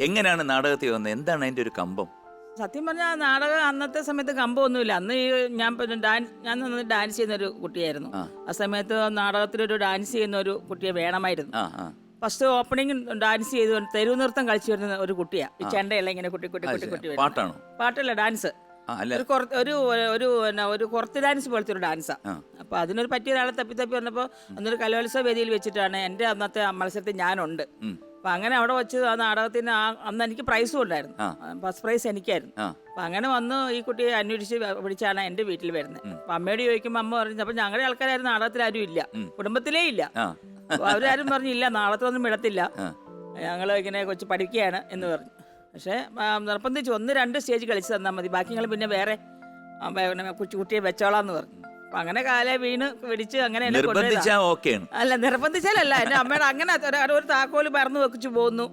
എങ്ങനെയാണ് നാടകത്തിൽ വന്നത്? എന്താണ് അതിന്റെ ഒരു കമ്പം? സത്യം പറഞ്ഞാൽ നാടകം അന്നത്തെ സമയത്ത് കമ്പമൊന്നുമില്ല. അന്ന് ഈ ഞാൻ ഡാൻസ് ഞാൻ അന്ന് ഡാൻസ് ചെയ്യുന്ന ഒരു കുട്ടിയായിരുന്നു. ആ. സമയത്ത് നാടകത്തിലൊരു ഡാൻസ് ചെയ്യുന്ന ഒരു കുട്ടിയെ വേണമായിരുന്നു. ഫസ്റ്റ് ഓപ്പണിംഗ് ഡാൻസ് ചെയ്ത് തെരുവ് നൃത്തം കളിച്ചു വരുന്ന ഒരു കുട്ടിയാ. ഈ ചെണ്ടയല്ല ഇങ്ങനെ കുട്ടി കുട്ടി കുട്ടി കുട്ടി. പാട്ടാണോ? പാട്ടല്ല ഡാൻസ്. ഒരു ഒരു ഒരു കുറത്ത് ഡാൻസ് പോലത്തെ ഒരു ഡാൻസാ. അപ്പൊ അതിനൊരു പറ്റിയ ഒരാളെ തപ്പി തപ്പി വന്നപ്പോ അന്നൊരു കലോത്സവ വേദിയിൽ വെച്ചിട്ടാണ് എന്റെ അന്നത്തെ മത്സരത്തിൽ ഞാനുണ്ട്. അപ്പൊ അങ്ങനെ അവിടെ വെച്ച് ആ നാടകത്തിന് ആ അന്ന് എനിക്ക് പ്രൈസും ഉണ്ടായിരുന്നു. ഫസ്റ്റ് പ്രൈസ് എനിക്കായിരുന്നു. അപ്പൊ അങ്ങനെ വന്ന് ഈ കുട്ടിയെ അന്വേഷിച്ച് വിളിച്ചാണ് എന്റെ വീട്ടിൽ വരുന്നത്. അപ്പൊ അമ്മയോട് ചോദിക്കുമ്പോൾ അമ്മ പറഞ്ഞു അപ്പൊ ഞങ്ങളുടെ ആൾക്കാരായിരുന്നു നാടകത്തിൽ ആരും ഇല്ല. കുടുംബത്തിലേ ഇല്ല. അവരാരും പറഞ്ഞില്ല നാളത്തൊന്നും വിടത്തില്ല. ഞങ്ങൾ ഇങ്ങനെ കൊച്ചു പഠിക്കുകയാണ് എന്ന് പറഞ്ഞു. പക്ഷേ നിർബന്ധിച്ച് ഒന്ന് രണ്ട് സ്റ്റേജ് കളിച്ച് തന്നാൽ മതി. ബാക്കി ഞങ്ങൾ പിന്നെ വേറെ ആ, വെച്ചോളാം കുട്ടിയെ വെച്ചോളാന്ന് പറഞ്ഞു. അപ്പൊ അങ്ങനെ കാലെ വീണ് പിടിച്ച് അങ്ങനെ എന്നെ കൊണ്ടുപോയതാ. നിർബന്ധിച്ചാ ഓക്കെയാണ് അല്ല നിർബന്ധിച്ചാലല്ല. എന്റെ അമ്മയുടെ അങ്ങനെ ഒരു- ഒരു താക്കോൽ പറന്ന് വെക്കിച്ചു പോകുന്നു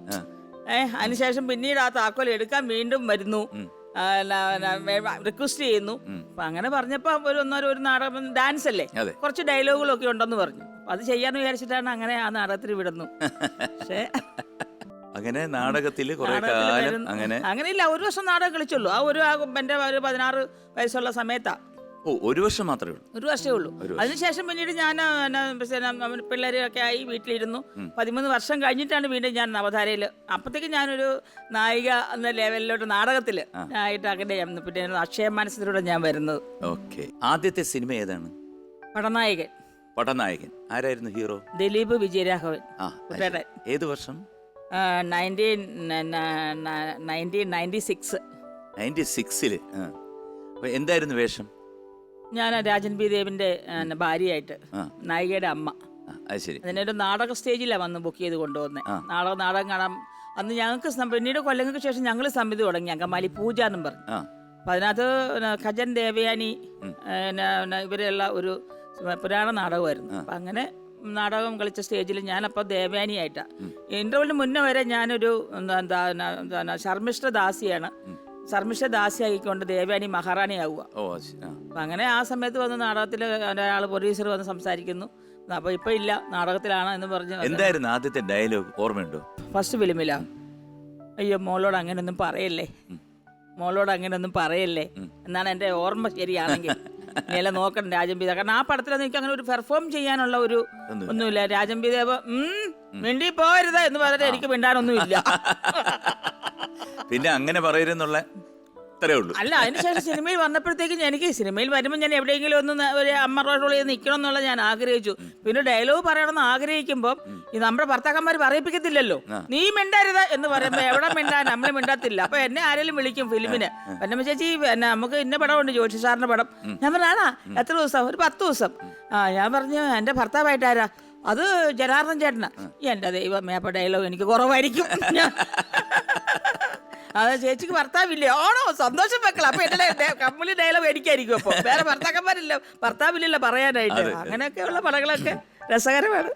ഏഹ് അതിനുശേഷം പിന്നീട് ആ താക്കോൽ എടുക്കാൻ വീണ്ടും വരുന്നു. റിക്വസ്റ്റ് ചെയ്യുന്നു. അപ്പൊ അങ്ങനെ പറഞ്ഞപ്പോ ഒരു ഒന്നോ ഒരു നാടകം ഡാൻസ് അല്ലേ അതെ. കുറച്ച് ഡയലോഗുകളൊക്കെ ഉണ്ടെന്ന് പറഞ്ഞു. അപ്പൊ അത് ചെയ്യാന്ന് വിചാരിച്ചിട്ടാണ് അങ്ങനെ ആ നാടകത്തിൽ വിടുന്നു. പക്ഷേ അങ്ങനെ നാടകത്തിൽ കുറെ നാടകത്തിൽ കാലം വരുന്നു. അങ്ങനെ അങ്ങനെയില്ല ഒരു വർഷം നാടകം കളിച്ചുള്ളൂ. ആ ഒരു ആ എന്റെ ഒരു പതിനാറ് വയസ്സുള്ള സമയത്താ. ഓ ഒരു വർഷം മാത്രമേ ഉള്ളൂ. ഒരു വർഷമേ ഉള്ളൂ. അതിനുശേഷം പിന്നീട് ഞാൻ പിള്ളേരൊക്കെ ആയി വീട്ടിലിരുന്നു. പതിമൂന്ന് വർഷം കഴിഞ്ഞിട്ടാണ് വീണ്ടും ഞാൻ നവധാരയിൽ അപ്പത്തേക്ക് ഞാനൊരു നായിക എന്ന ലെവലിലോട്ട് നാടകത്തിൽ ആയിട്ട് അങ്ങനെ പിന്നെ അക്ഷയ മനസ്സിലൂടെ ഞാൻ വരുന്നത്. ഓക്കെ. ആദ്യത്തെ സിനിമ ഏതാണ്? പടനായകൻ. പടനായകൻ. ആരായിരുന്നു ഹീറോ? ദിലീപ് വിജയരാഘവൻ. ഏത് വർഷം? Nineteen nineteen ninety six. Ninety സിക്സിൽ. എന്തായിരുന്നു വേഷം? ഞാൻ രാജൻ ബി ദേവിന്റെ ഭാര്യയായിട്ട് നായികയുടെ അമ്മ. അതിനൊരു അത് ശരി. അതിനെ ഒരു നാടക സ്റ്റേജിലാണ് വന്ന് ബുക്ക് ചെയ്ത് കൊണ്ടുവന്നത് നാടക നാടകം കാണാൻ അന്ന് ഞങ്ങൾക്ക് പിന്നീട് കൊല്ലങ്ങൾക്ക് ശേഷം ഞങ്ങൾ സമിതി തുടങ്ങി അങ്കമാലി പൂജ എന്നും പറഞ്ഞു. അപ്പൊ അതിനകത്ത് ഖജൻ ദേവയാനി പിന്നെ ഒരു പുരാണ നാടകമായിരുന്നു. അപ്പം അങ്ങനെ നാടകം കളിച്ച സ്റ്റേജിൽ ഞാനപ്പോൾ ദേവയാനിയായിട്ടാണ് ഇന്റർവെല്ലിന് മുന്നേ വരെ ഞാനൊരു എന്താ ശർമ്മിഷ്ഠ ദാസിയാണ് ശർമ്മിഷ്ഠ ദാസിയായിക്കൊണ്ട് ദേവയാനി മഹാറാണിയാവുക. ഓ അത് ശരി. ആ. അപ്പം അങ്ങനെ ആ സമയത്ത് വന്ന് നാടകത്തിൽ ഒരാൾ പ്രൊഡ്യൂസർ വന്ന് സംസാരിക്കുന്നു. അപ്പോൾ ഇപ്പം ഇല്ല നാടകത്തിലാണ് എന്ന് പറഞ്ഞ് എന്തായിരുന്നു ആദ്യത്തെ ഡയലോഗ്? ഓർമ്മയുണ്ടോ? ഫസ്റ്റ് ഫിലിമിലാ. അയ്യോ മോളോട് അങ്ങനെയൊന്നും പറയല്ലേ? മോളോട് അങ്ങനെയൊന്നും പറയല്ലേ? എന്നാണ് എന്റെ ഓർമ്മ ശരിയാണെങ്കിൽ. നില നോക്കണം രാജൻ ബി കാരണം ആ പടത്തിലൊന്നും എനിക്ക് അങ്ങനെ ഒരു പെർഫോം ചെയ്യാനുള്ള ഒരു ഒന്നുമില്ല. ഒന്നുമില്ല. ദേവ് ഉം, മിണ്ടി പോരുത് എന്ന് പറഞ്ഞിട്ട് എനിക്ക് മിണ്ടാനൊന്നുമില്ല. പിന്നെ അങ്ങനെ പറയരുന്നുള്ള ഉള്ളൂ. അല്ല അതിനുശേഷം സിനിമയിൽ വന്നപ്പോഴത്തേക്കും എനിക്ക് സിനിമയിൽ വരുമ്പോൾ ഞാൻ എവിടെയെങ്കിലും ഒന്ന് ഒരു അമ്മ റോൾ ചെയ്ത് നിൽക്കണം എന്നുള്ള ഞാൻ ആഗ്രഹിച്ചു. പിന്നെ ഡയലോഗ് പറയണമെന്ന് ആഗ്രഹിക്കുമ്പോൾ ഈ നമ്മുടെ ഭർത്താക്കന്മാർ പറയിപ്പിക്കത്തില്ലല്ലോ. നീ മിണ്ടരുത് എന്ന് പറയുമ്പോൾ എവിടെ മിണ്ടാൻ നമ്മൾ മിണ്ടത്തില്ല. അപ്പൊ എന്നെ ആരെങ്കിലും വിളിക്കും ഫിലിമിന്. എന്നെ ചേച്ചി പിന്നെ നമുക്ക് ഇന്ന പടമുണ്ട് ജോഷി സാറിന്റെ പടം. ഞാൻ പറഞ്ഞാണാ എത്ര ദിവസം? ഒരു പത്ത് ദിവസം. ആ ഞാൻ പറഞ്ഞു എന്റെ ഭർത്താവായിട്ട് ആരാ? അത് ജനാർദ്ദൻ ചേട്ടനാ. എന്റെ ദൈവമേ അപ്പൊ ഡയലോഗ് എനിക്ക് കുറവായിരിക്കും. അത് ചേച്ചിക്ക് ഭർത്താവില്ലേ? ഓണോ സന്തോഷം വെക്കണം അപ്പൊ എന്റെ കമ്മുലി ഡയലോഗ് എനിക്കായിരിക്കും അപ്പൊ. വേറെ ഭർത്താക്കന്മാരില്ല. ഭർത്താവില്ലല്ലോ പറയാനായിട്ട്. അങ്ങനെയൊക്കെയുള്ള പടങ്ങളൊക്കെ രസകരമാണ്.